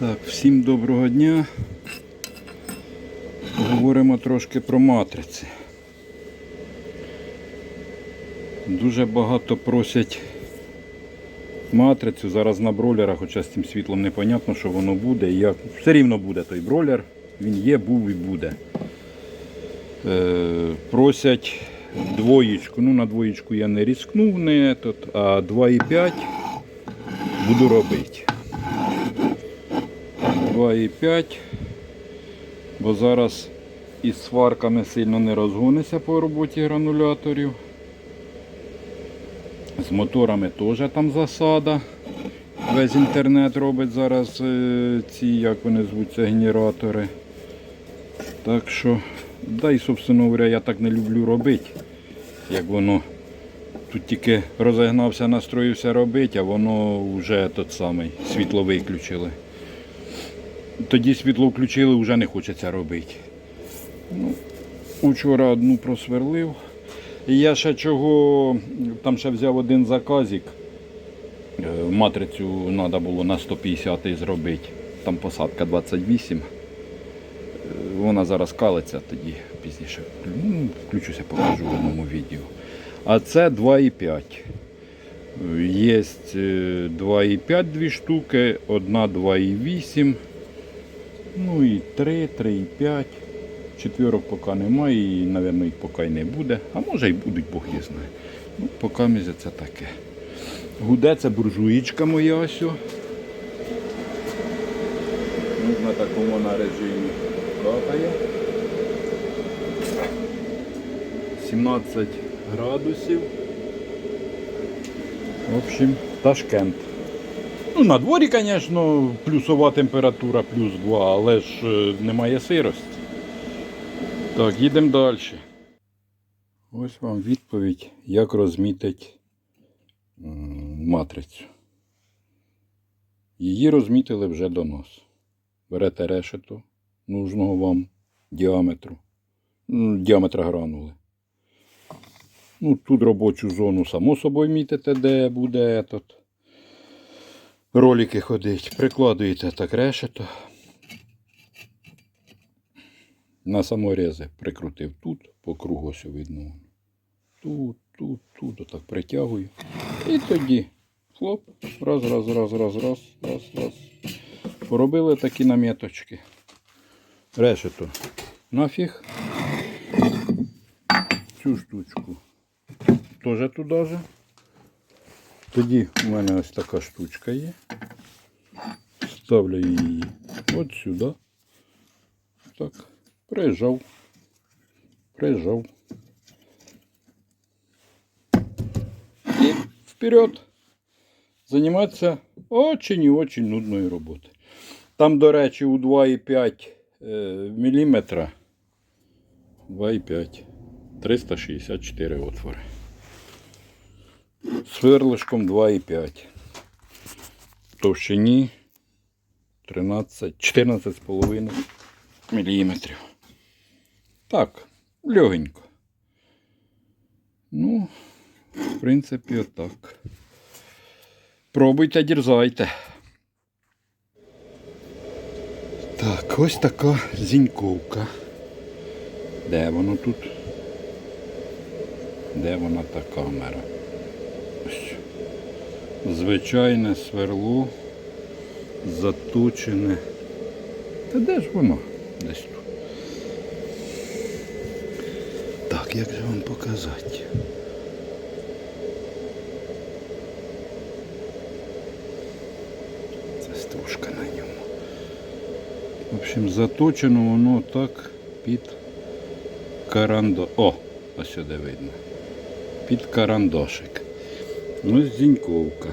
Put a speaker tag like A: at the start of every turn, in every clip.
A: Так, всім доброго дня. Говоримо трошки про матриці. Дуже багато просять матрицю. Зараз на бролерах, хоча з цим світлом непонятно, що воно буде. Як... Все рівно буде той бролер. Він є, був і буде. Е, просять двоєчку. Ну, на двоєчку я не різкнув, не тут, а 2,5 буду робити. 2,5, бо зараз із сварками сильно не розгониться по роботі грануляторів. З моторами теж там засада. Весь інтернет робить зараз е, ці, як вони звуться, генератори. Так що, да і, собственно говоря, я так не люблю робити, як воно тут тільки розігнався, настроївся робити, а воно вже тот самий світло виключили. Тоді світло включили, вже не хочеться робити. Ну, Учора одну просверлив. Я ще чого, там ще взяв один заказик. Е, Матрицю треба було на 150 зробити. Там посадка 28. Е, Вона зараз калиться, тоді пізніше ну, включуся, покажу в одному відео. А це 2,5. Є 2,5 дві штуки, одна 2,8. Ну і 3, 3,5. Четвірок поки немає і, мабуть, їх поки й не буде. А може і будуть, Бог їх знає. Ну, поки мізя це таке. Гуде це буржуїчка моя ось. Ну, на такому на режимі катає. 17 градусів. В общем, Ташкент. Ну, на дворі, звісно, плюсова температура, плюс 2, але ж е, немає сирості. Так, їдемо далі. Ось вам відповідь, як розмітити матрицю. Її розмітили вже до нас. Берете решето нужного вам діаметру, діаметра гранули. Ну, тут робочу зону само собою мітите, де буде этот. Ролики ходить. Прикладуєте так решето. На саморези прикрутив тут, по кругу ось видно. Тут, тут, тут, отак притягую. І тоді хлоп, раз, раз, раз, раз, раз, раз, раз. Поробили такі наміточки. Решето нафіг. Цю штучку теж туди же. Тоді у мене ось така штучка є. Ставлю її от сюди. Так, прижав. Прижав. І вперед. Займатися очень і очень нудною роботою. Там, до речі, у 2,5 мм 2,5 364 отвори. Сверлишком 2,5. В товщині 13, 14,5 мм. Так, легенько. Ну, в принципі, отак. Пробуйте, дерзайте. Так, ось така зіньковка. Де воно тут? Де вона та камера? Звичайне сверло заточене. Та де ж воно? Десь тут. Так, як же вам показати? Це стружка на ньому. В общем, заточено воно так під карандо. О, ось сюди видно. Під карандашик. Ось зіньковка.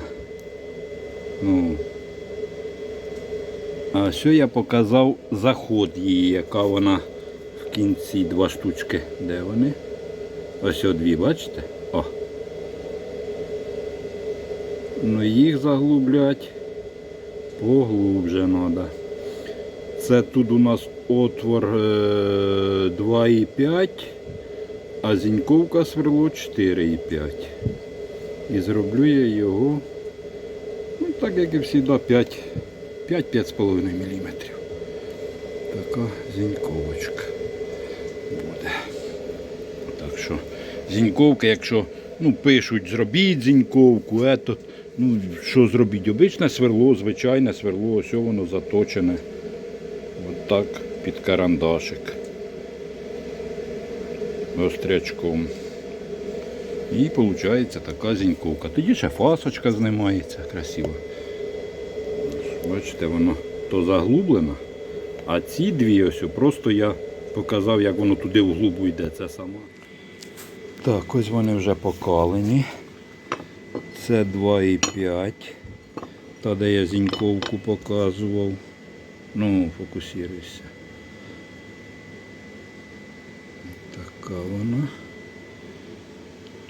A: Ну. А що я показав заход її, яка вона в кінці два штучки. Де вони? Ось о дві, бачите? О. Ну їх заглублять поглубже треба. Це тут у нас отвор е, 2,5, а зіньковка сверло 4,5. І зроблю я його, ну так як і завжди, 5 5-5,5 мм. Така зіньковочка буде. Так що зіньковка, якщо ну, пишуть, зробіть зіньковку, ето, ну, що зробіть? Обичне сверло, звичайне сверло, ось воно заточене. От так під карандашик. Острячком. І виходить така зіньковка. Тоді ще фасочка знімається красиво. Бачите, воно то заглублено. А ці дві ось просто я показав, як воно туди в глубу йде. Це сама. Так, ось вони вже покалені. Це 2,5. Та, де я зіньковку показував. Ну, фокусируйся. Така вона.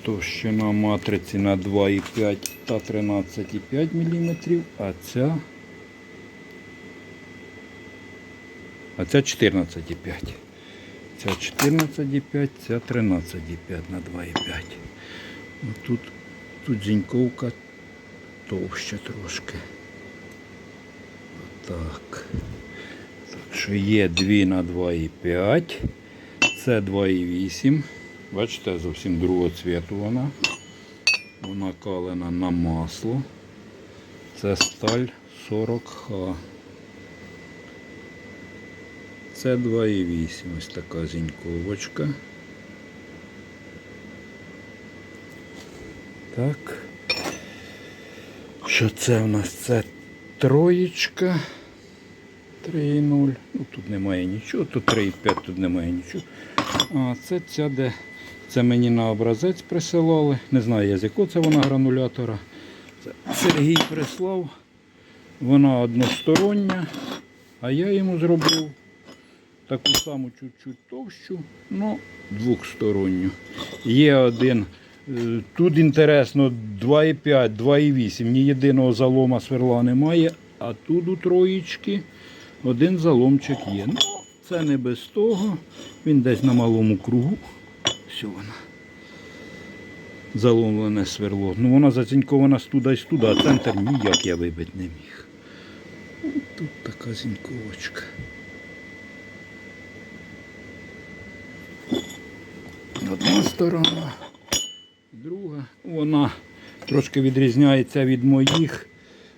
A: Товщина матриці на 2,5 та 13,5 мм, а ця. А ця 14,5. Ця 14,5, ця 13,5 на 2,5. Ну, Тут, тут зіньковка товща трошки. Так що є 2 на 2,5. Це 2,8. Бачите, зовсім другого цвіту вона. Вона калена на масло. Це сталь 40Х. Це 2,8. Ось така зіньковочка. Так. Що це у нас? Це троєчка. 3,0. Ну тут немає нічого, тут 3,5, тут немає нічого. А це ця, де це мені на образець присилали. Не знаю я з якого це вона гранулятора. Це Сергій прислав. Вона одностороння, а я йому зробив таку саму чуть-чуть товщу, ну двохсторонню. Є один. е, Тут інтересно 2,5, 2,8. Ні єдиного залома сверла немає, а тут у троєчки один заломчик є. Ну, це не без того. Він десь на малому кругу. Все вона. Заломлене сверло. Ну вона зацінькована студа й студа, а центр ніяк я вибити не міг. Тут така зіньковочка. Одна сторона, друга. Вона трошки відрізняється від моїх.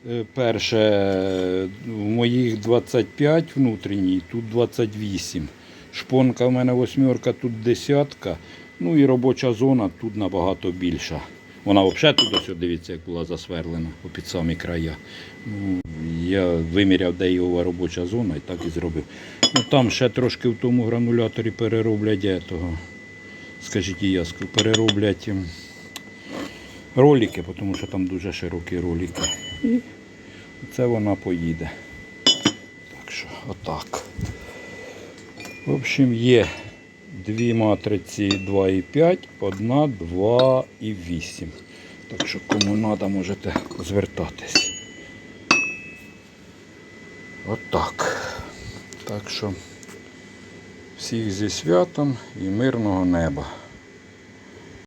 A: Е, Перше, е, в моїх 25 внутрішній, тут 28. Шпонка в мене восьмерка, тут десятка. Ну і робоча зона тут набагато більша. Вона взагалі тут ось, дивіться, як була засверлена під самі края. Ну, я виміряв, де його робоча зона і так і зробив. Ну, там ще трошки в тому грануляторі перероблять этого, скажіть яску, перероблять ем, ролики, тому що там дуже широкі ролики. І це вона поїде. Так що, отак. В общем, є дві матриці 2,5, одна 2,8. Так що кому треба, можете звертатись. Отак. Так що всіх зі святом і мирного неба.